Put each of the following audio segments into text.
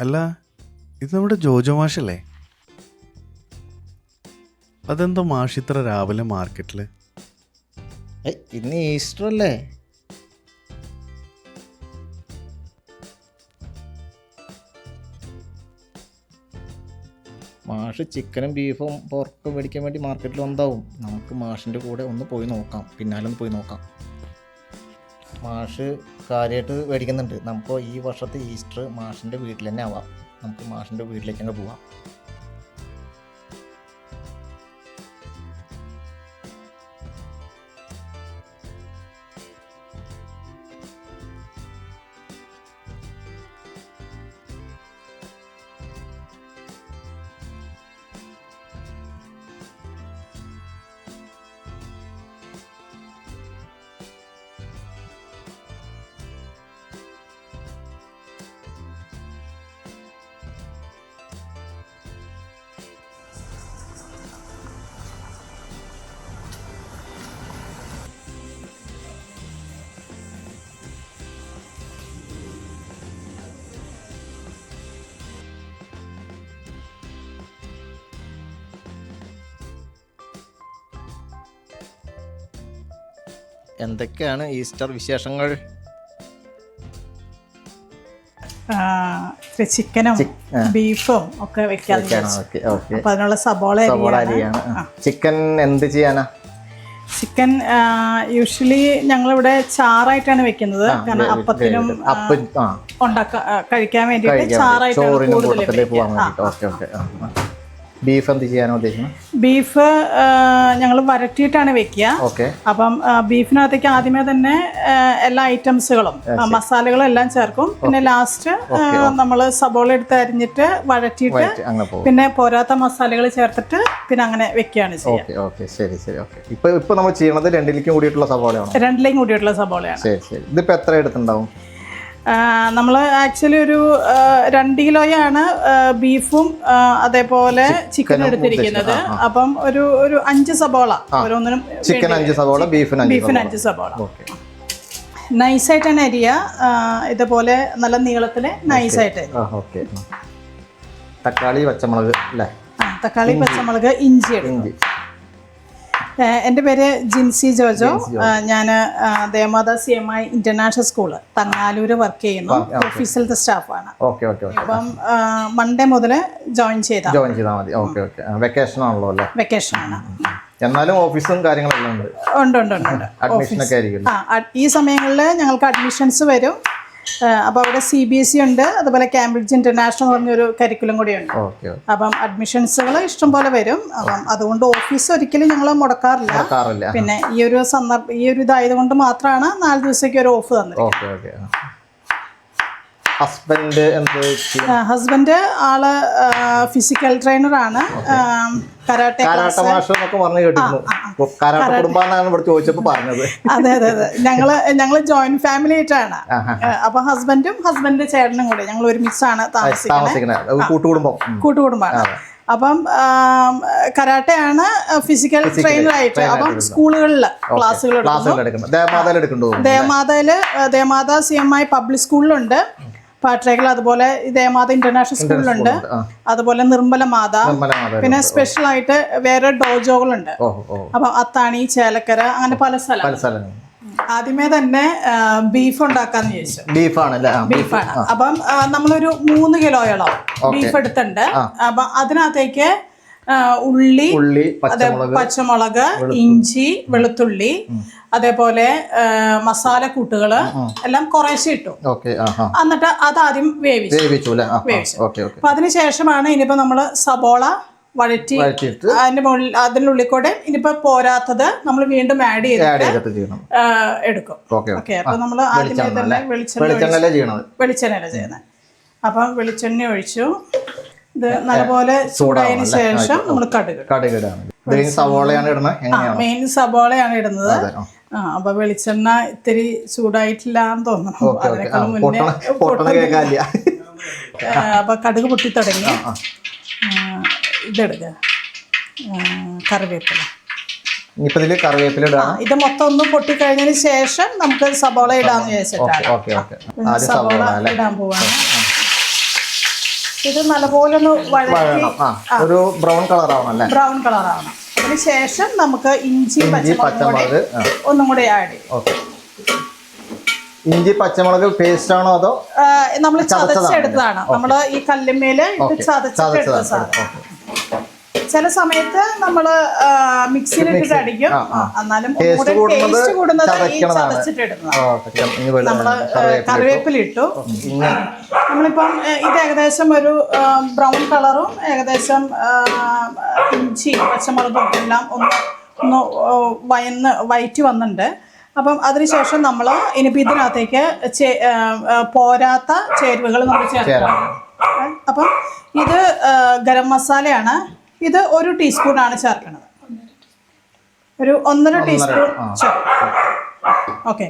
അല്ല ഇത് നമ്മുടെ ജോജോ മാഷല്ലേ? അതെന്തോ മാഷ് ഇത്ര രാവിലെ മാർക്കറ്റിൽ. ഇന്ന് ഈസ്റ്റർ അല്ലേ? മാഷ് ചിക്കനും ബീഫും പോർക്കും മേടിക്കാൻ വേണ്ടി മാർക്കറ്റിൽ വന്നാവും നമുക്ക് മാഷിന്റെ കൂടെ ഒന്ന് പോയി നോക്കാം. പിന്നാലെ ഒന്ന് പോയി നോക്കാം. മാഷ് കാര്യമായിട്ട് മേടിക്കുന്നുണ്ട്. നമുക്ക് ഈ വർഷത്തെ ഈസ്റ്റർ മാഷിന്റെ വീട്ടിൽ തന്നെ ആവാം. നമുക്ക് മാഷിന്റെ വീട്ടിലേക്ക് തന്നെ പോവാം. എന്തൊക്കെയാണ് ഈസ്റ്റർ വിശേഷങ്ങൾ? ചിക്കനും ബീഫും ഒക്കെ ഓക്കെ അപ്പൊ അതിനുള്ള സബോള ചിക്കൻ എന്ത് ചെയ്യാനാ? ചിക്കൻ യൂഷ്വലി ഞങ്ങളിവിടെ ചാറായിട്ടാണ് വെക്കുന്നത്. കാരണം അപ്പത്തിനും ആ, അപ്പ് ആ ഉണ്ടാക്ക ആ, കഴിക്കാൻ വേണ്ടിയിട്ട് ചാറായിട്ടാണ് കൂടുതൽ ബീഫ് എന്ത് ചെയ്യാനാണ് ഉദ്ദേശിക്കുന്നത്? ബീഫ് ഞങ്ങൾ വരട്ടിയിട്ടാണ് വെക്കുക. ഓക്കെ. അപ്പം ബീഫിനകത്തേക്ക് ആദ്യമേ തന്നെ എല്ലാ ഐറ്റംസുകളും മസാലകളും എല്ലാം ചേർക്കും. പിന്നെ ലാസ്റ്റ് നമ്മൾ സബോള എടുത്ത് അരിഞ്ഞിട്ട് വഴറ്റിയിട്ട് പിന്നെ പോരാത്ത മസാലകൾ ചേർത്തിട്ട് പിന്നെ അങ്ങനെ വെക്കുകയാണ് ചെയ്യുക. Okay okay. ശരി ശരി ഓക്കെ. ഇപ്പൊ ഇപ്പൊ നമ്മൾ ചെയ്യണത് രണ്ടിലേക്കും കൂടിയിട്ടുള്ള സബോളയാണ്? രണ്ടിലേക്കും കൂടിയിട്ടുള്ള സബോളയാണ്. ശരി ശരി. ഇതിപ്പോ എത്ര എടുത്തുണ്ടാവും നമ്മൾ ആക്ച്വലി ഒരു രണ്ട് കിലോയാണ് ബീഫും അതേപോലെ ചിക്കൻ എടുത്തിരിക്കുന്നത്. അപ്പം ഒരു ഒരു അഞ്ച് സബോള. ഓരോന്നിനും ചിക്കൻ അഞ്ച് സബോള ബീഫിന് അഞ്ച് ബീഫിന് അഞ്ച് സബോള. നൈസായിട്ടാണ് അരിയ. ഇതുപോലെ നല്ല നീളത്തിൽ നൈസായിട്ട് തക്കാളി പച്ചമുളക് അല്ലേ? തക്കാളി പച്ചമുളക് ഇഞ്ചി എടുക്കും. ഇഞ്ചി. എന്റെ പേര് ജിൻസി ജോജോ. ഞാൻ Devamatha C M I international school Thangalur work ചെയ്യുന്നു. ഓഫീസിലത്തെ സ്റ്റാഫാണ് ഓക്കെ ഓക്കെ ഓക്കെ. അപ്പം മൺഡേ മുതൽ ജോയിൻ ചെയ്ത ജോയിൻ ചെയ്താൽ മതി. Okay okay. വെക്കേഷൻ ആണല്ലോ അല്ലേ? വെക്കേഷൻ ആണ്. എന്നാലും ഓഫീസും കാര്യങ്ങളെല്ലാം ഉണ്ട്. ഉണ്ട് ഉണ്ട് ഉണ്ട് ഉണ്ട്. അഡ്മിഷനൊക്കെ ആയിരിക്കും. ഈ സമയങ്ങളിൽ ഞങ്ങൾക്ക് അഡ്മിഷൻസ് വരും. അപ്പോൾ അവിടെ സി ബി എസ് സി ഉണ്ട് അതുപോലെ കാംബ്രിഡ്ജ് ഇന്റർനാഷണൽ പറഞ്ഞൊരു കരിക്കുലം കൂടിയുണ്ട്. അപ്പം അഡ്മിഷൻസുകൾ ഇഷ്ടംപോലെ വരും. അപ്പം അതുകൊണ്ട് ഓഫീസ് ഒരിക്കലും ഞങ്ങൾ മുടക്കാറില്ല. പിന്നെ ഈ ഒരു സന്ദർഭം ഈ ഒരു ഇതായത് കൊണ്ട് മാത്രമാണ് നാല് ദിവസത്തേക്ക് ഒരു ഓഫ് തന്നത് ഹസ്ബൻഡ് എന്ത്? ഹസ്ബൻഡ് ആൾ ഫിസിക്കൽ ട്രെയിനർ ആണ്. കാരാട്ട മാഷ് എന്നൊക്കെ പറഞ്ഞു കേട്ടിരുന്നു. കാരാട്ട കുടുംബാന്നാണ് ഇവിടെ ചോദിച്ചപ്പോ പറഞ്ഞത്. അതെ അതെ അതെ. ഞങ്ങൾ ഞങ്ങൾ ജോയിന്റ് ഫാമിലി ആയിട്ടാണ്. അപ്പൊ ഹസ്ബൻഡും ഹസ്ബൻഡ് ചേട്ടനും കൂടെ ഞങ്ങൾ ഒരുമിച്ചാണ് താമസിക്കുന്നത് താമസിക്കുന്ന കൂട്ടുകുടുംബം. കൂട്ടുകുടുംബമാണ് അപ്പം കരാട്ടയാണ് ഫിസിക്കൽ ട്രെയിനർ ആയിട്ട്. അപ്പം സ്കൂളുകളിൽ ക്ലാസ്സുകൾ ദേവമാതയിൽ ദേവമാതയിൽ Devamatha C M I public സ്കൂളിലുണ്ട്. പാട്രേകൾ അതുപോലെ ദേവമാത ഇന്റർനാഷണൽ സ്കൂളിലുണ്ട് അതുപോലെ നിർമ്മല മാത. പിന്നെ സ്പെഷ്യൽ ആയിട്ട് വേറെ ഡോജോകളുണ്ട്. അപ്പൊ അത്താണി ചേലക്കര അങ്ങനെ പല സ്ഥലം ആദ്യമേ തന്നെ ബീഫ് ഉണ്ടാക്കാന്ന് ചോദിച്ചു. ബീഫാണ്. ബീഫാണ് അപ്പം നമ്മളൊരു മൂന്ന് കിലോയോളം ബീഫ് എടുത്തിട്ടുണ്ട് അപ്പൊ അതിനകത്തേക്ക് ഉള്ളി ഉള്ളി പച്ചമുളക് ഇഞ്ചി വെളുത്തുള്ളി അതേപോലെ മസാല കൂട്ടുകൾ എല്ലാം കുറേശ്ശെ ഇട്ടു. എന്നിട്ട് അതാദ്യം വേവിച്ചു. വേവിച്ചു അപ്പൊ അതിനുശേഷമാണ് ഇനിയിപ്പോ നമ്മൾ സബോള വഴറ്റി അതിന്റെ മുകളിൽ അതിനുള്ളിൽ കൂടെ ഇനിയിപ്പോ പോരാത്തത് നമ്മൾ വീണ്ടും ആഡ് ചെയ്ത് ചെയ്തിട്ട് ചെയ്യണം. എടുക്കും. ഓക്കെ ഓക്കെ അപ്പൊ നമ്മൾ ആദ്യമേ തന്നെ വെളിച്ചെണ്ണ വെളിച്ചെണ്ണയാണ് ചെയ്യുന്നത്. അപ്പം വെളിച്ചെണ്ണ ഒഴിച്ചു. ഇത് നല്ലപോലെ ചൂടായതിനു ശേഷം നമ്മൾ കടുക് ഇടും. കടുകിടാണ് ഇത് സവോളയാണ് ഇടുന്നത്? എങ്ങനെയാണ്? മെയിൻ സബോളയാണ് ഇടുന്നത്. ആ. അപ്പൊ വെളിച്ചെണ്ണ ഇത്തിരി ചൂടായിട്ടില്ല എന്ന് തോന്നുന്നു. അതിനേക്കാളും മുന്നേ അപ്പൊ കടുക് പൊട്ടി തുടങ്ങി ഇതെടുക്ക. കറിവേപ്പില. ഇനിയിപ്പോ ഇതിൽ കറിവേപ്പില ഇടാം. ഇത് മൊത്തം ഒന്ന് പൊട്ടിക്കഴിഞ്ഞതിന് ശേഷം നമുക്ക് സബോള ഇടാന്ന് വിചാരിച്ചിട്ടാണ്. സബോള ഇടാൻ പോവാണ്. ഇത് നല്ലപോലെ ഒന്ന് വഴറ്റി ഒരു ബ്രൗൺ കളർ ആവണം അല്ലേ ബ്രൗൺ കളർ ആവണം അതിന് ശേഷം നമുക്ക് ഇഞ്ചി പച്ചമുളക് ഒന്നും കൂടി ആഡ് ചെയ്യും. ഓക്കെ. ഇഞ്ചി പച്ചമുളക് പേസ്റ്റ് ആണോ അതോ നമ്മൾ. ചതച്ചെടുത്തതാണ്. നമ്മൾ ഈ കല്ലുമേൽ ചതച്ചെടുത്ത സാധനം. ചില സമയത്ത് നമ്മൾ മിക്സിയിലിട്ടിട്ട് അടിക്കും എന്നാലും ടേസ്റ്റ് കൂടുന്നത് ഈ ചതച്ചിട്ടിടുന്നതാണ് നമ്മൾ കറിവേപ്പില ഇട്ടു. ഇങ്ങനെ നമ്മളിപ്പം ഇത് ഏകദേശം ഒരു ബ്രൗൺ കളറും ഏകദേശം ഇഞ്ചി പച്ചമുളകും എല്ലാം ഒന്ന് ഒന്ന് വയന്ന് വയറ്റി വന്നിട്ടുണ്ട് അപ്പം അതിനുശേഷം നമ്മൾ ഇനിയിപ്പോൾ ഇതിനകത്തേക്ക് പോരാത്ത ചേരുവകൾ നമ്മൾ ചേർക്കണം. അപ്പം ഇത് ഗരം മസാലയാണ്. ഇത് ഒരു ടീസ്പൂൺ ആണ് ചേർക്കുന്നത് ഒരു ഒന്നര ടീസ്പൂൺ ഓക്കെ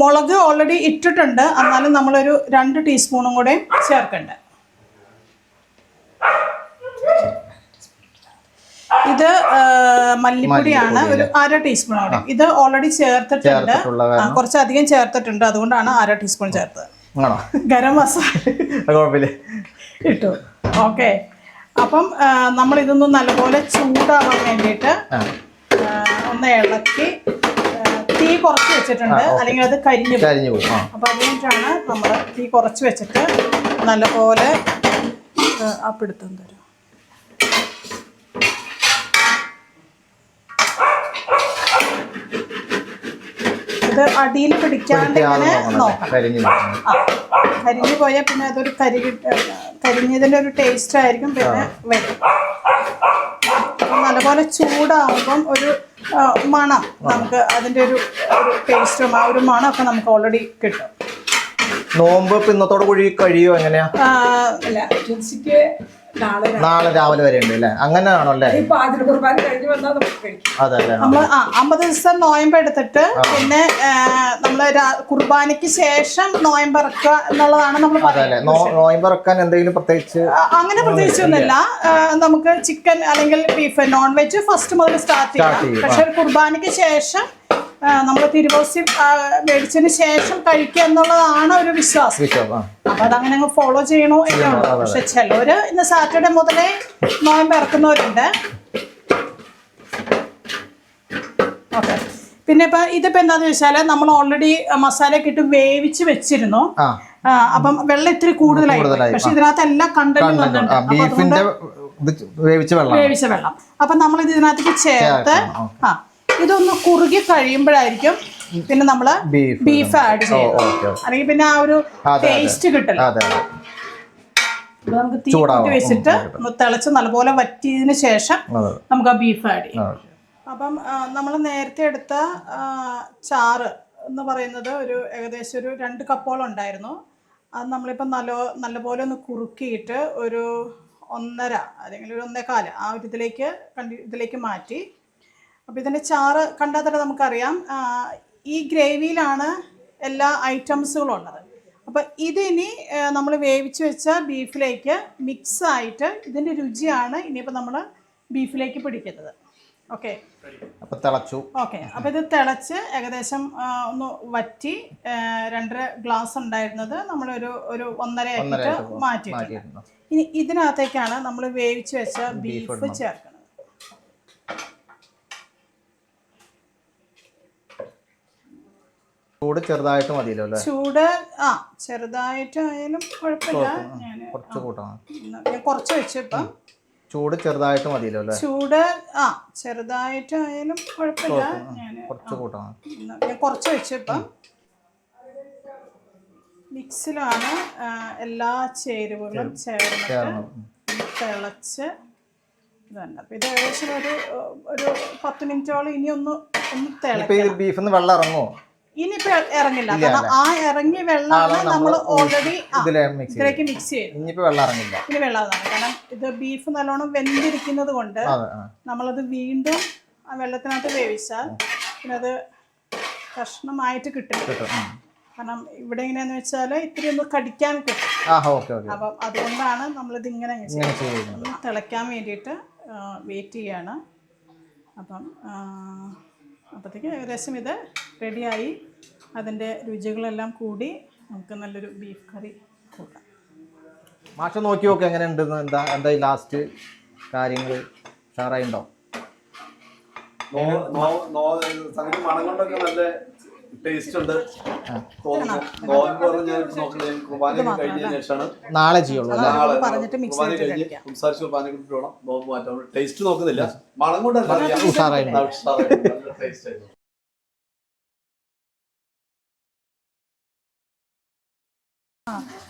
മുളക് ഓൾറെഡി ഇട്ടിട്ടുണ്ട്. എന്നാലും നമ്മളൊരു രണ്ട് ടീസ്പൂണും കൂടെ ചേർക്കണ്ട്. ഇത് മല്ലിപ്പൊടിയാണ്. ഒരു അര ടീസ്പൂൺ കൂടെ ഇത് ഓൾറെഡി ചേർത്തിട്ടുണ്ട്. കുറച്ചധികം ചേർത്തിട്ടുണ്ട്. അതുകൊണ്ടാണ് അര ടീസ്പൂൺ ചേർത്തത്. ഗരം മസാല ഇട്ടു. ഓക്കെ അപ്പം നമ്മൾ ഇതൊന്നും നല്ലപോലെ ചൂടാവാൻ വേണ്ടിയിട്ട് ഒന്ന് ഇളക്കി തീ കുറച്ച് വെച്ചിട്ടുണ്ട്. അല്ലെങ്കിൽ അത് കരിഞ്ഞു കരിഞ്ഞു പോകും അതുകൊണ്ടാണ് നമ്മൾ തീ കുറച്ച് വെച്ചിട്ട് നല്ലപോലെ അപ്പിടുത്തം തരും. ഇത് അടിയിൽ പിടിക്കാണ്ട് ഇങ്ങനെ നോക്കണം. പോകും കരിഞ്ഞു പോയാൽ പിന്നെ അതൊരു കരി കരിഞ്ഞതിന്റെ ഒരു ടേസ്റ്റ് ആയിരിക്കും പിന്നെ വരും. നല്ലപോലെ ചൂടാകുമ്പം ഒരു മണം നമുക്ക് അതിന്റെ ഒരു ഒരു ടേസ്റ്റും ആ ഒരു മണമൊക്കെ നമുക്ക് ഓൾറെഡി കിട്ടും. നോമ്പ് പിന്നത്തോടെ ഇന്നത്തോടെ കൂടി കഴിയോ എങ്ങനെയാ? ജിൻസിക്ക് നാളെ നാളെ രാവിലെ വരെ ഉണ്ട് അല്ലേ അങ്ങനെയാണോ അല്ലേ? അതല്ലേ നമ്മൾ ആ അമ്പത് ദിവസം നോയമ്പ് എടുത്തിട്ട് പിന്നെ നമ്മൾ കുർബാനയ്ക്ക് ശേഷം നോയമ്പ് ഇറക്കുക എന്നുള്ളതാണ് നമ്മൾ നോയമ്പ് ഇറക്കാൻ എന്തെങ്കിലും പ്രത്യേകിച്ച് അങ്ങനെ പ്രത്യേകിച്ചൊന്നുമില്ല. ഒന്നുമില്ല നമുക്ക് ചിക്കൻ അല്ലെങ്കിൽ ബീഫ് നോൺ വെജ് ഫസ്റ്റ് മുതൽ സ്റ്റാർട്ട് ചെയ്യാം. പക്ഷെ കുർബാനയ്ക്ക് ശേഷം നമ്മൾ തിരുവോസി മേടിച്ചതിന് ശേഷം കഴിക്കുക എന്നുള്ളതാണ് ഒരു വിശ്വാസം. അപ്പൊ അതങ്ങനെ അങ്ങ് ഫോളോ ചെയ്യണോ എന്നാണ് പക്ഷെ ചിലവര് ഇന്ന് സാറ്റർഡേ മുതലേ നോയമ്പ് ഇറക്കുന്നവരുണ്ട്. ഓക്കെ. പിന്നെ ഇപ്പൊ ഇതിപ്പോ എന്താന്ന് വെച്ചാൽ നമ്മൾ ഓൾറെഡി മസാലയൊക്കെ ഇട്ട് വേവിച്ച് വെച്ചിരുന്നു. അപ്പം വെള്ളം ഇത്തിരി കൂടുതലായി പക്ഷെ ഇതിനകത്ത് എല്ലാ കണ്ടന്റും വന്നിട്ടുണ്ട്. വേവിച്ച വെള്ളം. അപ്പൊ നമ്മൾ ഇത് ഇതിനകത്തേക്ക് ചേർത്ത് ആ ഇതൊന്ന് കുറുകി കഴിയുമ്പോഴായിരിക്കും പിന്നെ നമ്മൾ ബീഫ് ആഡ് ചെയ്യും അല്ലെങ്കിൽ പിന്നെ ആ ഒരു. ടേസ്റ്റ് കിട്ടില്ല നമുക്ക് തീ കൂട്ടി വെച്ചിട്ട് തിളച്ച് നല്ലപോലെ വറ്റിയതിന് ശേഷം നമുക്ക് ആ ബീഫ് ആഡ് ചെയ്യാം. അപ്പം നമ്മൾ നേരത്തെ എടുത്ത ചാറ് എന്ന് പറയുന്നത് ഒരു ഏകദേശം ഒരു രണ്ട് കപ്പോളം ഉണ്ടായിരുന്നു. അത് നമ്മളിപ്പോൾ നല്ല നല്ലപോലെ ഒന്ന് കുറുക്കിയിട്ട് ഒരു ഒന്നര അല്ലെങ്കിൽ ഒരു ഒന്നേകാൽ ആ ഒരു ഇതിലേക്ക് ഇതിലേക്ക് മാറ്റി. അപ്പോൾ ഇതിന്റെ ചാറ് കണ്ടാൽ തന്നെ നമുക്കറിയാം ഈ ഗ്രേവിയിലാണ് എല്ലാ ഐറ്റംസുകളും ഉള്ളത് അപ്പോൾ ഇതിനി നമ്മൾ വേവിച്ച് വെച്ച ബീഫിലേക്ക് മിക്സ് ആയിട്ട് ഇതിന്റെ രുചിയാണ് ഇനിയിപ്പോൾ നമ്മൾ ബീഫിലേക്ക് പിടിക്കുന്നത്. ഓക്കെ? അപ്പോൾ തിളച്ചു. ഓക്കെ. അപ്പോൾ ഇത് തിളച്ച് ഏകദേശം ഒന്ന് വറ്റി രണ്ടര ഗ്ലാസ് ഉണ്ടായിരുന്നത് നമ്മളൊരു ഒരു ഒന്നര ആക്കിയിട്ട് മാറ്റിയിട്ടുണ്ട്. മാറ്റിയിരുന്നു ഇനി ഇതിനകത്തേക്കാണ് നമ്മൾ വേവിച്ച് വെച്ച ബീഫ് ചേർക്കുന്നത്. ചൂട് ചെറുതായിട്ട് മതിയല്ലോ അല്ലേ? ചൂട് ആ ചെറുതായിട്ടായാലും കുഴപ്പമില്ല. ഞാൻ കുറച്ച് കൂട്ടണം. ഞാൻ കുറച്ച് വെച്ചിപ്പം ചൂട് ചെറുതായിട്ട് മതിയല്ലോ അല്ലേ? ചൂട് ആ ചെറുതായിട്ടായാലും കുഴപ്പമില്ല. ഞാൻ കുറച്ച് കൂട്ടണം. ഞാൻ കുറച്ച് വെച്ചിപ്പം മിക്സിലാണ് എല്ലാ ചേരുവകളും ചേർന്ന് തിളച്ച് ഇതുണ്ട്. അപ്പം ഇത് ഏകദേശം ഒരു ഒരു പത്ത് മിനിറ്റോളം ഇനി ഒന്ന് ഒന്ന് തിളക്കും ബീഫിൽ നിന്ന് വെള്ളം ഇറങ്ങുമോ ഇനിയിപ്പോ ഇറങ്ങില്ല. കാരണം ആ ഇറങ്ങിയ വെള്ളമാണ് നമ്മൾ ഓൾറെഡി ഇതിലേക്ക് മിക്സ് ചെയ്തു. ഇനിയിപ്പോ വെള്ളം ഇറങ്ങില്ല. ഇനി വെള്ളമാണ് കാരണം ഇത് ബീഫ് നല്ലോണം വെന്തിരിക്കുന്നത് കൊണ്ട് നമ്മളത് വീണ്ടും ആ വെള്ളത്തിനകത്ത് വേവിച്ചാൽ പിന്നെ അത് കഷ്ണമായിട്ട് കിട്ടും. കാരണം ഇവിടെ എങ്ങനെയാന്ന് വെച്ചാൽ ഇത്തിരി ഒന്ന് കടിക്കാൻ കിട്ടും. അപ്പം അതുകൊണ്ടാണ് നമ്മളിത് ഇങ്ങനെ തിളയ്ക്കാൻ വേണ്ടിയിട്ട് വെയിറ്റ് ചെയ്യാണ്. അപ്പം അപ്പോഴത്തേക്ക് ഏകദേശം ഇത് റെഡിയായി. അതിന്റെ രുചികളെല്ലാം കൂടി നമുക്ക് നല്ലൊരു ബീഫ് കറി കൂട്ടാം. മാഷ നോക്കി നോക്കി എങ്ങനെ ഉണ്ടെന്ന് എന്താ എന്താ ലാസ്റ്റ് കാര്യങ്ങൾ ഉഷാറായിണ്ടോ? നോ നോ നോ സംഗതി മണം കൊണ്ടൊക്കെ നല്ല ടേസ്റ്റ് ഉണ്ട്. നാളെ ചെയ്യുള്ളൂ ടേസ്റ്റ് നോക്കുന്നില്ല. മണം ആയിരുന്നു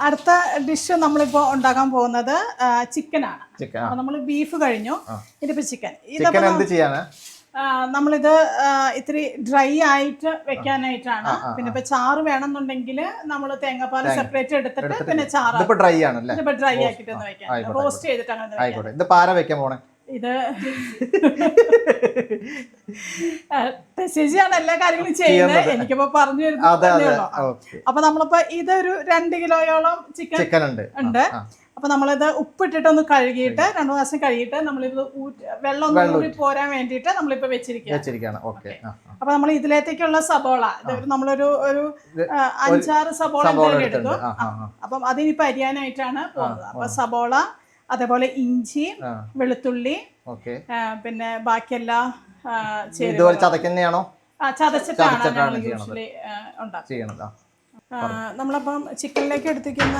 അടുത്ത ഡിഷ് നമ്മളിപ്പോ ഉണ്ടാക്കാൻ പോകുന്നത് ചിക്കനാണ് നമ്മൾ ബീഫ് കഴിഞ്ഞു. ഇതിപ്പോ ചിക്കൻ ചിക്കൻ എന്ത് ചെയ്യാനാ ആ, നമ്മളിത് ഇത്തിരി ഡ്രൈ ആയിട്ട് വെക്കാനായിട്ടാണ്. പിന്നെ ഇപ്പൊ ചാറ് വേണമെന്നുണ്ടെങ്കിൽ നമ്മൾ തേങ്ങാപ്പാൽ സെപ്പറേറ്റ് എടുത്തിട്ട് പിന്നെ ചാറ് ഇപ്പൊ ഡ്രൈ ആണല്ലേ? ഡ്രൈ ആക്കിട്ട് വെക്കാം. റോസ്റ്റ് ചെയ്തിട്ട് അങ്ങനെ ഇത് പാര വെക്കാൻ പോണേ? ഇത് ശശിയാണ് എല്ലാ കാര്യങ്ങളും ചെയ്യുന്നത്. എനിക്കിപ്പോ പറഞ്ഞു തരുന്നു അപ്പൊ നമ്മളിപ്പോ ഇതൊരു രണ്ട് കിലോയോളം ചിക്കൻ ഉണ്ട്. ഉണ്ട് ആ, അപ്പൊ നമ്മളിത് ഉപ്പിട്ടിട്ടൊന്ന് കഴുകിയിട്ട് രണ്ടു മാസം കഴുകിയിട്ട് നമ്മളിത് വെള്ളം ഒന്ന് കൂടി പോരാൻ വേണ്ടിയിട്ട് നമ്മളിപ്പോ വെച്ചിരിക്കുക വെച്ചിരിക്കാണ് ഓക്കെ. അപ്പൊ നമ്മൾ ഇതിലേത്തേക്കുള്ള സബോള നമ്മളൊരു ഒരു അഞ്ചാറ് സബോള എന്തായാലും എടുത്തു. അപ്പം അതിനിപ്പോ അരിയാനായിട്ടാണ് പോകുന്നത്. അപ്പൊ സബോള അതേപോലെ ഇഞ്ചി വെളുത്തുള്ളി പിന്നെ ബാക്കിയെല്ലാ. ഇതുപോലെ ചതച്ചിട്ടാണ് ചെയ്യണത്. നമ്മളപ്പം ചിക്കനിലേക്ക് എടുത്തിരിക്കുന്ന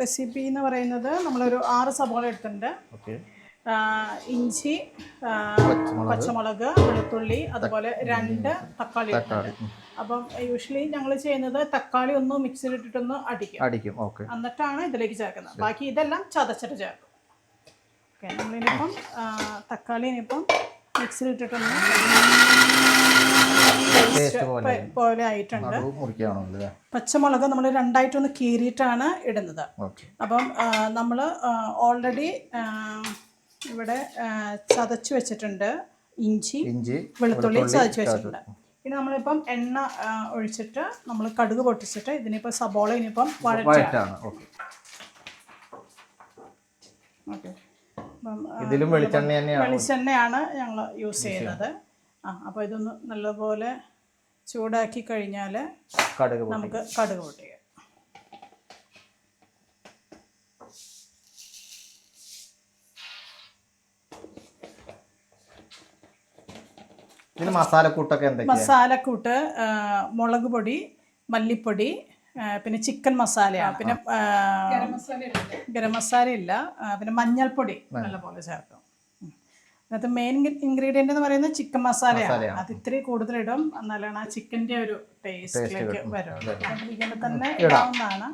റെസിപ്പി എന്ന് പറയുന്നത് നമ്മളൊരു ആറ് സബോള എടുത്തിട്ടുണ്ട്. ഓക്കെ. ഇഞ്ചി പച്ചമുളക്. വെളുത്തുള്ളി അതുപോലെ രണ്ട് തക്കാളി അപ്പം യൂഷ്വലി ഞങ്ങൾ ചെയ്യുന്നത് തക്കാളി ഒന്ന് മിക്സിയിൽ ഇട്ടിട്ടൊന്ന് അടിക്കും. അടിക്കും. ഓക്കെ. എന്നിട്ടാണ് ഇതിലേക്ക് ചേർക്കുന്നത്. ബാക്കി ഇതെല്ലാം ചതച്ചിട്ട് ചേർക്കും. ഓക്കെ നമ്മളിനിപ്പം തക്കാളി ഇനിയിപ്പം മിക്സിയിൽ ഇട്ടിട്ടൊന്ന് പോലെ. ആയിട്ടുണ്ട്. പച്ചമുളക് നമ്മൾ രണ്ടായിട്ട് രണ്ടായിട്ടൊന്ന് കീറിയിട്ടാണ് ഇടുന്നത്. അപ്പം നമ്മൾ ഓൾറെഡി ഇവിടെ ചതച്ചു വെച്ചിട്ടുണ്ട് ഇഞ്ചി ഇഞ്ചി വെളുത്തുള്ളി ചതച്ച് വെച്ചിട്ടുണ്ട്. പിന്നെ നമ്മളിപ്പം എണ്ണ ഒഴിച്ചിട്ട് നമ്മൾ കടുക് പൊട്ടിച്ചിട്ട് ഇതിനിപ്പോൾ സബോള ഇനിയിപ്പം വഴറ്റാണ്. ഓക്കെ. ഇതിലും വെളിച്ചെണ്ണ തന്നെയാണ്? വെളിച്ചെണ്ണയാണ് ഞങ്ങൾ യൂസ് ചെയ്യുന്നത്. ആ അപ്പോൾ ഇതൊന്ന് നല്ലപോലെ ചൂടാക്കി കഴിഞ്ഞാൽ കടുക്. നമുക്ക് കടുക് പൊട്ടിക്കുക മസാലക്കൂട്ടൊക്കെ മസാലക്കൂട്ട് മുളക് പൊടി മല്ലിപ്പൊടി പിന്നെ ചിക്കൻ മസാലയാണ് പിന്നെ ഗരം മസാല ഇല്ല. പിന്നെ മഞ്ഞൾപ്പൊടി നല്ലപോലെ ചേർക്കും. അതിനകത്ത് മെയിൻ ഇൻഗ്രീഡിയന്റ് എന്ന് പറയുന്നത് ചിക്കൻ മസാലയാണ്. അത് ഇത്തിരി കൂടുതലിടും എന്നാലാണ് ആ ചിക്കന്റെ ഒരു ടേസ്റ്റിലേക്ക് ഇങ്ങനെ തന്നെ ഇടാവുന്നതാണ്.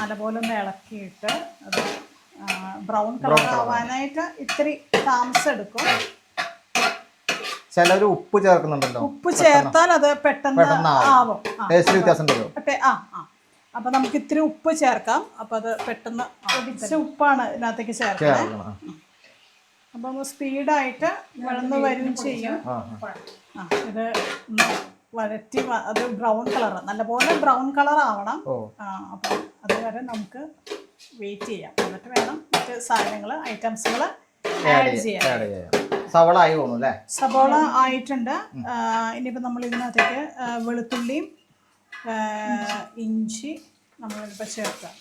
നല്ലപോലെ ഒന്ന് ഇളക്കിയിട്ട് അത് ബ്രൗൺ കളർ ആവാനായിട്ട് ഇത്തിരി താമസം എടുക്കും. ചിലര് ഉപ്പ് ചേർക്കുന്നുണ്ടല്ലോ. ഉപ്പ് ചേർത്താൽ അത് പെട്ടെന്ന് ആവും. ടേസ്റ്റ് വ്യത്യാസം ഉണ്ടല്ലോ ആ ആ. അപ്പൊ നമുക്ക് ഇത്തിരി ഉപ്പ് ചേർക്കാം. അപ്പൊ അത് പെട്ടെന്ന് പൊടിച്ച ഉപ്പാണ് ഇതിനകത്തേക്ക് ചേർക്കുന്നത്. അപ്പൊ നമ്മൾ സ്പീഡായിട്ട് വളർന്ന് വരും ചെയ്യും. ആ ഇത് വരറ്റി വഴറ്റി അത് ബ്രൗൺ കളർ നല്ലപോലെ ബ്രൗൺ കളർ ആവണം ആ അപ്പൊ അതുവരെ നമുക്ക് വെയിറ്റ് ചെയ്യാം. എന്നിട്ട് വേണം മറ്റ് സാധനങ്ങൾ ഐറ്റംസുകൾ ആഡ് ചെയ്യാൻ ആഡ് ചെയ്യാം. സവള ആയി തോന്നുന്നു അല്ലേ? സബോള ആയിട്ടുണ്ട്. ഇനിയിപ്പോ ഇനിയിപ്പോൾ നമ്മൾ ഇതിനകത്തേക്ക് വെളുത്തുള്ളിയും ഇഞ്ചി നമ്മൾ ചേർക്കാം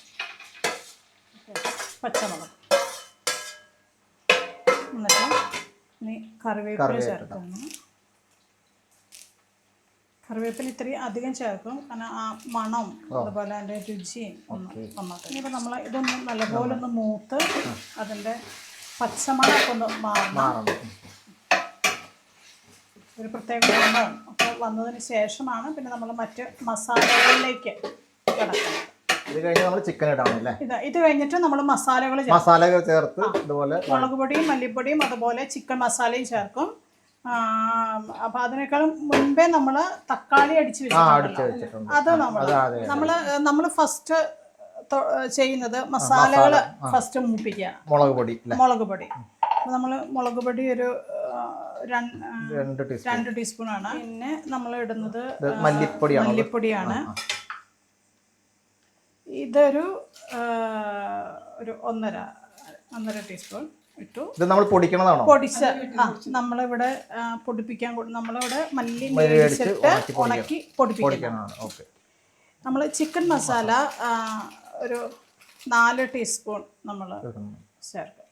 ഓക്കേ. പച്ചമുളക്. എന്നിട്ട് ഇനി കറിവേപ്പില ചേർക്കുന്നു. കറിവേപ്പില ഇത്തിരി അധികം ചേർക്കും. കാരണം ആ മണം അതുപോലെ അതിന്റെ രുചിയും ഒന്ന് നന്നാക്കും. ഇനിയിപ്പോൾ നമ്മൾ ഇതൊന്ന് നല്ലപോലെ ഒന്ന് മൂത്ത് അതിന്റെ പച്ചമണമൊക്കെ ഒന്ന് മാറണം. ഒരു പ്രത്യേക ഗുണവും ഒക്കെ വന്നതിന് ശേഷമാണ് പിന്നെ നമ്മൾ മറ്റ് മസാലകളിലേക്ക് കിടക്കുന്നത് ഇത് കഴിഞ്ഞ് നമ്മൾ ചിക്കൻ ഇടണം അല്ലേ ഇത് ഇത് കഴിഞ്ഞിട്ട് നമ്മൾ മസാലകൾ മസാലകൾ ചേർത്ത് ഇതുപോലെ മുളക് പൊടിയും മല്ലിപ്പൊടിയും അതുപോലെ ചിക്കൻ മസാലയും ചേർക്കും. അപ്പൊ അതിനേക്കാളും മുൻപേ നമ്മൾ തക്കാളി അടിച്ച് വെച്ചിട്ടുണ്ട്. അത് നമ്മൾ നമ്മൾ അതെ നമ്മൾ നമ്മൾ ഫസ്റ്റ് ചെയ്യുന്നത് മസാലകൾ ഫസ്റ്റ് മൂപ്പിക്കുക. മുളക് പൊടി മുളക് പൊടി. നമ്മൾ മുളക് പൊടി ഒരു രണ്ട് ടീസ്പൂൺ ആണ് പിന്നെ നമ്മൾ ഇടുന്നത് മല്ലിപ്പൊടിയാണോ. ഇതൊരു ഒരു ഒന്നര ഒന്നര ടീസ്പൂൺ ഇട്ടു. ഇത് നമ്മൾ പൊടിക്കണതാണോ? പൊടിച്ച ആ നമ്മളിവിടെ പൊടിപ്പിക്കാൻ നമ്മളിവിടെ മല്ലി മേടിച്ചിട്ട് ഉണക്കി പൊടിപ്പിക്കണം നമ്മൾ ചിക്കൻ മസാല ഒരു നാല് ടീസ്പൂൺ നമ്മൾ ചേർക്കും.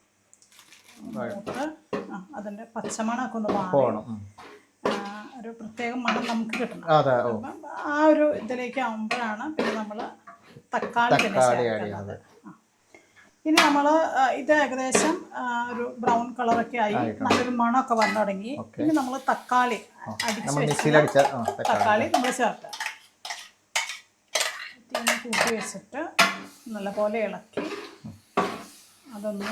അതിന്റെ അതിന്റെ പച്ചമണമൊക്കെ ഒന്ന് ഒരു പ്രത്യേക മണം നമുക്ക് കിട്ടണം. അപ്പം ആ ഒരു ഇതിലേക്ക് ആകുമ്പോഴാണ് പിന്നെ നമ്മൾ തക്കാളി പിന്നെ ചേർക്കുന്നത് ഇനി നമ്മൾ ഇത് ഏകദേശം ഒരു ബ്രൗൺ കളറൊക്കെ ആയി. നല്ലൊരു മണമൊക്കെ വന്നു തുടങ്ങി. ഇനി നമ്മൾ തക്കാളി അടിച്ച് തക്കാളി. നമ്മൾ ചേർക്കാം. തീ കൂട്ടി വെച്ചിട്ട് നല്ലപോലെ ഇളക്കി. അതൊന്ന്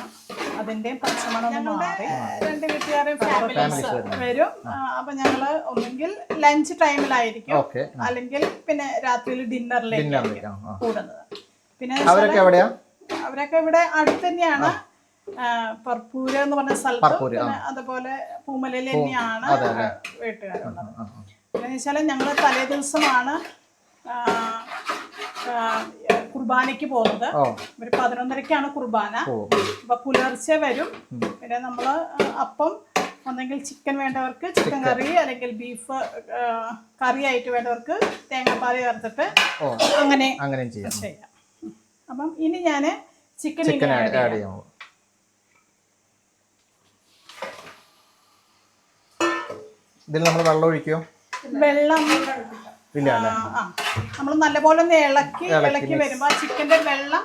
അതിന്റെ പച്ചമണം മാറി. രണ്ട് വീട്ടുകാരും ഫാമിലീസ് വരും. അപ്പൊ ഞങ്ങൾ ഒന്നെങ്കിൽ ലഞ്ച് ടൈമിലായിരിക്കും അല്ലെങ്കിൽ പിന്നെ രാത്രിയിൽ ഡിന്നറിലേക്ക്. കൂടുന്നത്. പിന്നെ അവരൊക്കെ എവിടെയാ? അവരൊക്കെ ഇവിടെ അടുത്ത് തന്നെയാണ്. പർപ്പൂര് എന്ന് പറഞ്ഞ സ്ഥലത്ത്. അതുപോലെ പൂമലയിൽ തന്നെയാണ് വീട്ടുകാരുള്ളത്. പിന്നെ വെച്ചാൽ ഞങ്ങൾ തലേ ദിവസമാണ് കുർബാനയ്ക്ക് പോകുന്നത്. ഒരു പതിനൊന്നരക്കാണ് കുർബാന. അപ്പൊ പുലർച്ചെ വരും. പിന്നെ നമ്മൾ അപ്പം ഒന്നെങ്കിൽ ചിക്കൻ വേണ്ടവർക്ക് ചിക്കൻ കറി അല്ലെങ്കിൽ ബീഫ് കറി ആയിട്ട് വേണ്ടവർക്ക് തേങ്ങാപ്പാൽ ചേർത്തിട്ട് അങ്ങനെ അങ്ങനെ ചെയ്യാം. അപ്പം ഇനി ഞാൻ ചിക്കൻ ചിക്കൻ ആഡ് ചെയ്യാം. ഇതിൽ നമ്മൾ വെള്ളം ഒഴിക്കോ? വെള്ളം ഇല്ല നമ്മൾ നല്ലപോലെ ഒന്ന് ഇളക്കി ഇളക്കി വരുമ്പോൾ ചിക്കന്റെ വെള്ളം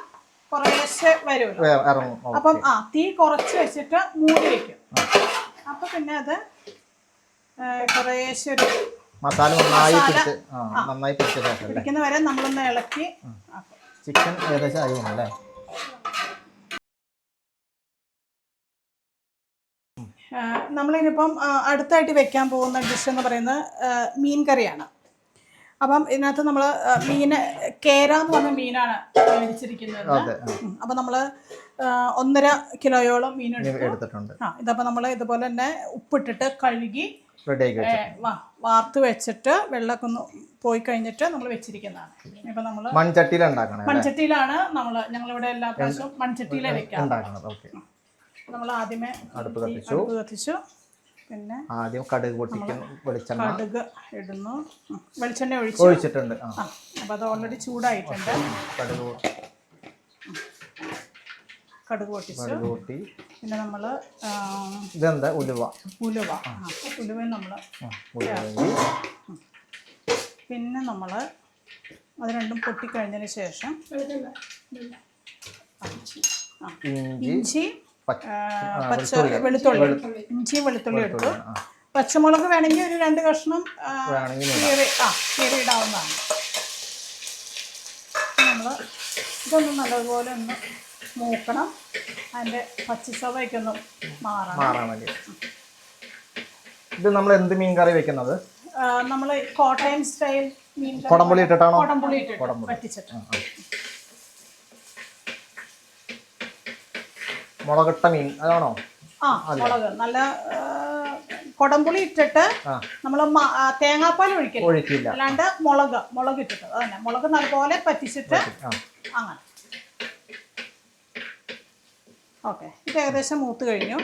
കുറേശ്ശെ വരുമല്ലോ. വേറെ അപ്പം ആ തീ കുറച്ച് വെച്ചിട്ട് മൂടി വെക്കും. അപ്പൊ പിന്നെ അത് കുറേശ്ശെ ഒരു മസാല നന്നായി പിടിച്ച് നന്നായി പിടിച്ച ശേഷം അല്ലേ? പിടിക്കുന്ന വരെ നമ്മളൊന്ന് ഇളക്കി ചിക്കൻ ഏകദേശം ആയി വന്നു അല്ലേ? നമ്മളിനിപ്പം അടുത്തായിട്ട് വെക്കാൻ പോകുന്ന ഡിഷ് എന്ന് പറയുന്നത് മീൻ കറിയാണ്. അപ്പം ഇതിനകത്ത് നമ്മൾ മീന് കേര എന്ന് പറഞ്ഞ മീനാണ് മേടിച്ചിരിക്കുന്നത്. അപ്പം നമ്മൾ ഒന്നര കിലോയോളം മീൻ എടുത്തിട്ടുണ്ട്. ആ ഇതപ്പോൾ നമ്മൾ ഇതുപോലെ തന്നെ ഉപ്പിട്ടിട്ട് കഴുകി വാർത്ത് വെച്ചിട്ട് വെള്ളമൊക്കെ ഒന്ന് പോയി കഴിഞ്ഞിട്ട് നമ്മൾ വെച്ചിരിക്കുന്നതാണ്. ഇപ്പം നമ്മൾ മൺചട്ടിയിലാണ് മൺചട്ടിയിലാണ് നമ്മൾ ഞങ്ങളിവിടെ എല്ലാ പ്രാവശ്യവും മൺചട്ടിയിലെ വെക്കാം നമ്മൾ ആദ്യമേ അടുപ്പ് കത്തിച്ചു. പിന്നെ ആദ്യം കടുക് പൊട്ടിക്കും വെളിച്ചെണ്ണ കടുക് ഇടുന്നു. വെളിച്ചെണ്ണ ഒഴിച്ച്. ഒഴിച്ചിട്ടുണ്ട്. അപ്പോൾ അത് ഓൾറെഡി ചൂടായിട്ടുണ്ട്. കടുക് കടുക് പൊട്ടിച്ചു. കടുക് പൊട്ടി. പിന്നെ നമ്മൾ ഇതെന്താ? ഉലുവ. ഉലുവ. ആ. ഉലുവയും നമ്മൾ പിന്നെ നമ്മൾ അത് രണ്ടും പൊട്ടിക്കഴിഞ്ഞതിന് ശേഷം ഇഞ്ചി പച്ച വെളുത്തുള്ളി. ഇഞ്ചി വെളുത്തുള്ളി എടുത്തു. പച്ചമുളക് വേണമെങ്കിൽ ഒരു രണ്ട് കഷ്ണം കീറി ആ കീറി ഇടാവുന്നതാണ്. നമ്മൾ ഇതൊന്ന് നല്ലതുപോലെ ഒന്ന് മൂക്കണം. അതിന്റെ പച്ചസവയ്ക്കൊന്ന് ഒന്ന് മാറണം. ഇത് നമ്മൾ എന്ത് മീൻ കറി വെക്കുന്നത്? നമ്മൾ കോട്ടയം സ്റ്റൈൽ മീൻ കുടംപുളി ഇട്ടിട്ടാണോ? കൊടംപുളി ഇട്ടിട്ട് വറ്റിച്ചിട്ട്. മുളകിട്ട മീൻ അതാണോ? ആ മുളക്. നല്ല കൊടംപുളി ഇട്ടിട്ട് നമ്മൾ തേങ്ങാപ്പാൽ ഒഴിക്കും ഒഴിക്കില്ല. അല്ലാണ്ട് മുളക് മുളക് ഇട്ടിട്ട്. അതന്നെ മുളക് നല്ലപോലെ പറ്റിച്ചിട്ട് അങ്ങനെ. ഓക്കെ. ഇത് ഏകദേശം മൂത്ത് കഴിഞ്ഞു.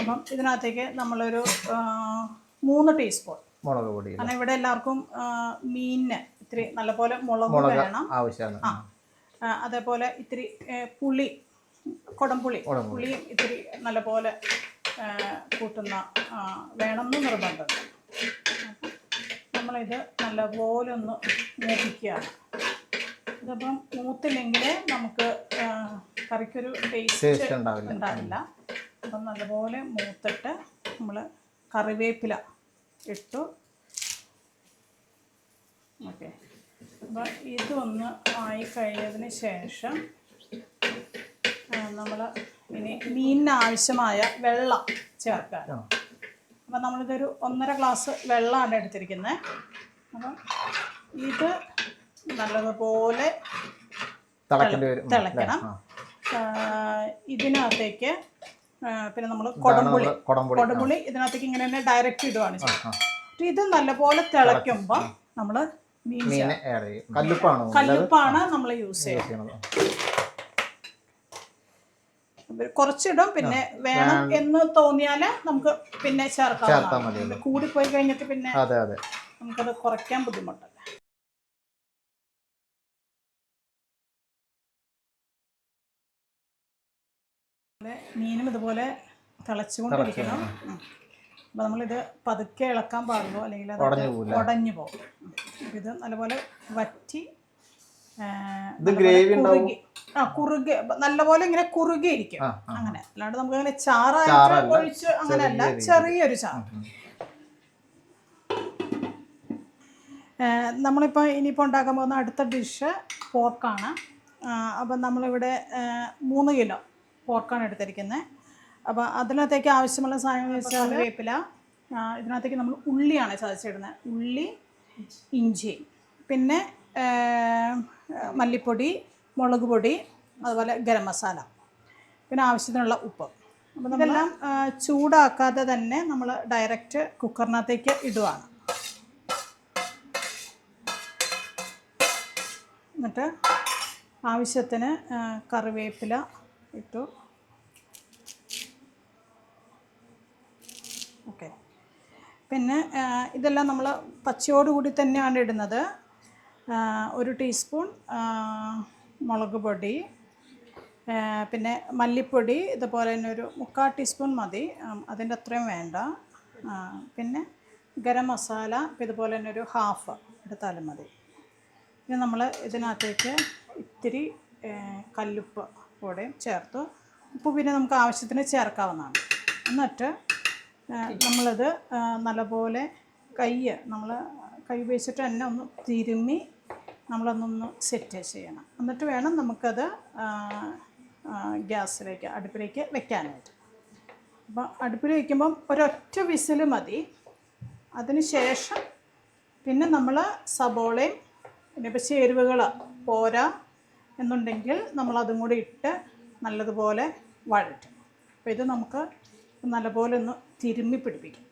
അപ്പം ഇതിനകത്തേക്ക് നമ്മളൊരു മൂന്ന് ടീസ്പൂൺ. മുളക് പൊടി കാരണം ഇവിടെ എല്ലാവർക്കും മീനിന് ഇത്തിരി നല്ലപോലെ മുളക് വേണം. ആവശ്യമാണ്. അതേപോലെ ഇത്തിരി പുളി കുടംപുളി. പുളിയും ഇത്തിരി നല്ലപോലെ കൂട്ടുന്ന വേണമെന്ന് നിർബന്ധമുണ്ട് അപ്പം നമ്മളിത് നല്ലപോലെ ഒന്ന് മൂപ്പിക്കുകയാണ്. ഇതിപ്പം മൂത്തില്ലെങ്കിൽ നമുക്ക് കറിക്കൊരു ടേസ്റ്റ് ഉണ്ടാവില്ല. അപ്പം നല്ലപോലെ മൂത്തിട്ട് നമ്മൾ കറിവേപ്പില ഇട്ടു. ഓക്കെ. അപ്പം ഇതൊന്ന് ആയി കഴിഞ്ഞതിന് ശേഷം നമ്മൾ ഇനി മീനിന് ആവശ്യമായ വെള്ളം ചേർക്കാൻ ആ. അപ്പം നമ്മളിതൊരു ഒന്നര ഗ്ലാസ് വെള്ളമാണ് എടുത്തിരിക്കുന്നത് അപ്പം ഇത് നല്ലതുപോലെ തിളക്കണം. ഇതിനകത്തേക്ക് പിന്നെ നമ്മൾ കൊടംപുളി. കൊടംപുളി. ഇതിനകത്തേക്ക് ഇങ്ങനെ തന്നെ ഡയറക്റ്റ് ഇടുവാണ് ഇത് നല്ലപോലെ തിളയ്ക്കുമ്പോൾ നമ്മൾ മീൻ ചേർക്കും. കല്ലുപ്പാണ് നമ്മൾ യൂസ് ചെയ്യുന്നത്. കുറച്ചിടും പിന്നെ വേണം എന്ന് തോന്നിയാൽ നമുക്ക് പിന്നെ ചേർക്കാം കൂടി പോയി കഴിഞ്ഞിട്ട് പിന്നെ അതെ അതെ. നമുക്കത് കുറയ്ക്കാൻ ബുദ്ധിമുട്ടല്ല. മീനും ഇതുപോലെ തിളച്ചുകൊണ്ടിരിക്കണം. ഉം. അപ്പോൾ നമ്മളിത് പതുക്കെ ഇളക്കാൻ പാടുള്ളൂ അല്ലെങ്കിൽ അത് ഉടഞ്ഞു പോകും. ഇത് നല്ലപോലെ വറ്റി ഇത് ഗ്രേവി ഉണ്ടാവും. കുറുകി ആ കുറുകി. നല്ലപോലെ ഇങ്ങനെ കുറുകെ ആ അങ്ങനെ. അല്ലാണ്ട് നമുക്ക് അങ്ങനെ ചാറായിട്ട് ഒഴിച്ച് അങ്ങനെയല്ല ചെറിയൊരു ചാറ്. നമ്മളിപ്പോ നമ്മളിപ്പോൾ ഇനിയിപ്പോൾ ഉണ്ടാക്കാൻ പോകുന്ന അടുത്ത ഡിഷ് പോർക്കാണ്. അപ്പം നമ്മളിവിടെ മൂന്ന് കിലോ പോർക്കാണ് എടുത്തിരിക്കുന്നത്. അപ്പോൾ അതിനകത്തേക്ക് ആവശ്യമുള്ള സാധനങ്ങൾ വെച്ചാൽ വേപ്പില ഇതിനകത്തേക്ക് നമ്മൾ ഉള്ളിയാണ് ചതച്ചിടുന്നത്. ഉള്ളി ഇഞ്ചി. പിന്നെ മല്ലിപ്പൊടി മുളക് പൊടി അതുപോലെ ഗരം മസാല പിന്നെ ആവശ്യത്തിനുള്ള ഉപ്പ്. അപ്പോൾ ഇതെല്ലാം ചൂടാക്കാതെ തന്നെ നമ്മൾ ഡയറക്റ്റ് കുക്കറിനകത്തേക്ക് ഇടുവാണ്. എന്നിട്ട് ആവശ്യത്തിന് കറിവേപ്പില ഇട്ടു. ഓക്കെ. പിന്നെ ഇതെല്ലാം നമ്മൾ പച്ചയോടുകൂടി തന്നെയാണ് ഇടുന്നത്. ഒരു ടീസ്പൂൺ മുളക് പൊടി പിന്നെ മല്ലിപ്പൊടി ഇതുപോലെ തന്നെ ഒരു മുക്കാൽ ടീസ്പൂൺ മതി. അതിന്റെ അത്രയും വേണ്ട. പിന്നെ ഗരം മസാല ഇതുപോലെ തന്നെ ഒരു ഹാഫ് എടുത്താലും മതി. ഇനി നമ്മൾ ഇതിനകത്തേക്ക് ഇത്തിരി കല്ലുപ്പ് കൂടെ ചേർത്തു. ഉപ്പ് പിന്നെ നമുക്ക് ആവശ്യത്തിന് ചേർക്കാവുന്നതാണ്. എന്നിട്ട് നമ്മളിത് നല്ലപോലെ കൈ നമ്മൾ കൈ ഉപയോഗിച്ചിട്ട് തന്നെ ഒന്ന് തിരുമ്മി നമ്മളൊന്നൊന്ന് സെറ്റ് ചെയ്യണം. എന്നിട്ട് വേണം നമുക്കത് ഗ്യാസിലേക്ക് അടുപ്പിലേക്ക് വെക്കാനായിട്ട്. അപ്പോൾ അടുപ്പിൽ വയ്ക്കുമ്പം ഒരൊറ്റ വിസിൽ മതി. അതിന് ശേഷം പിന്നെ നമ്മൾ സബോളയും പിന്നെ ചേരുവകൾ പോരാ എന്നുണ്ടെങ്കിൽ നമ്മളതും കൂടി ഇട്ട് നല്ലതുപോലെ വഴറ്റും. അപ്പോൾ ഇത് നമുക്ക് നല്ലപോലെ ഒന്ന് തിരുമ്മി പിടിപ്പിക്കും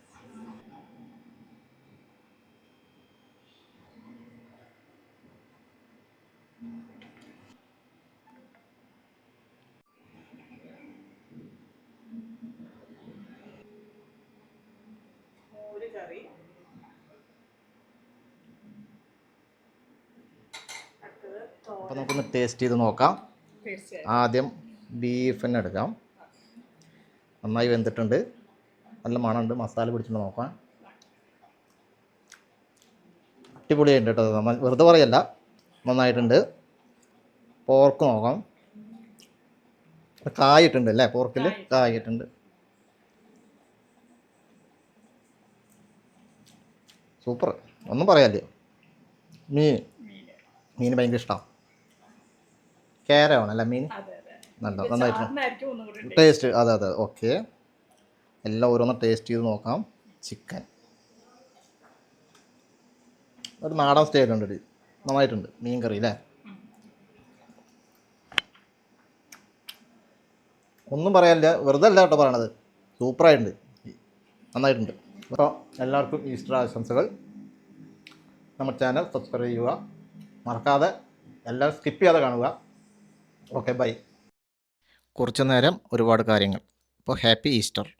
ഒരു കറി അടുത്തത് അപ്പോൾ നമുക്കൊന്ന് ടേസ്റ്റ് ചെയ്ത് നോക്കാം. ആദ്യം ബീഫ് തന്നെ എടുക്കാം. നന്നായി വെന്തിട്ടുണ്ട്. നല്ല മണമുണ്ട്. മസാല പിടിച്ചിട്ട് നോക്കാം. അടിപൊളിയായിട്ട് കേട്ടോ നമ്മൾ വെറുതെ പറയല്ല. നന്നായിട്ടുണ്ട്. പോർക്ക് നോക്കാം. കായിട്ടുണ്ട് അല്ലേ? പോർക്കിൽ കായിട്ടുണ്ട്. സൂപ്പർ ഒന്നും പറയാല്ലേ മീൻ. മീൻ. ഭയങ്കര ഇഷ്ടമാണ് കേരമാണ് അല്ലേ മീൻ? നല്ല കൂടി ടേസ്റ്റ്. അതെ അതെ ഓക്കെ. എല്ലാം ഓരോന്ന് ടേസ്റ്റ് ചെയ്ത് നോക്കാം. ചിക്കൻ. ഒരു നാടൻ സ്റ്റൈൽ ഉണ്ട് നന്നായിട്ടുണ്ട്. മീൻ കറി അല്ലേ? ഒന്നും പറയാനില്ല. വെറുതെ അല്ല കേട്ടോ പറയണത്. സൂപ്പറായിട്ടുണ്ട്. നന്നായിട്ടുണ്ട്. അപ്പോൾ എല്ലാവർക്കും ഈസ്റ്റർ ആശംസകൾ. നമ്മുടെ ചാനൽ സബ്സ്ക്രൈബ് ചെയ്യുക. മറക്കാതെ എല്ലാം സ്കിപ്പ് ചെയ്യാതെ കാണുക. Okay bye. കുറച്ചു നേരം ഒരുപാട് കാര്യങ്ങൾ. അപ്പോൾ ഹാപ്പി ഈസ്റ്റർ.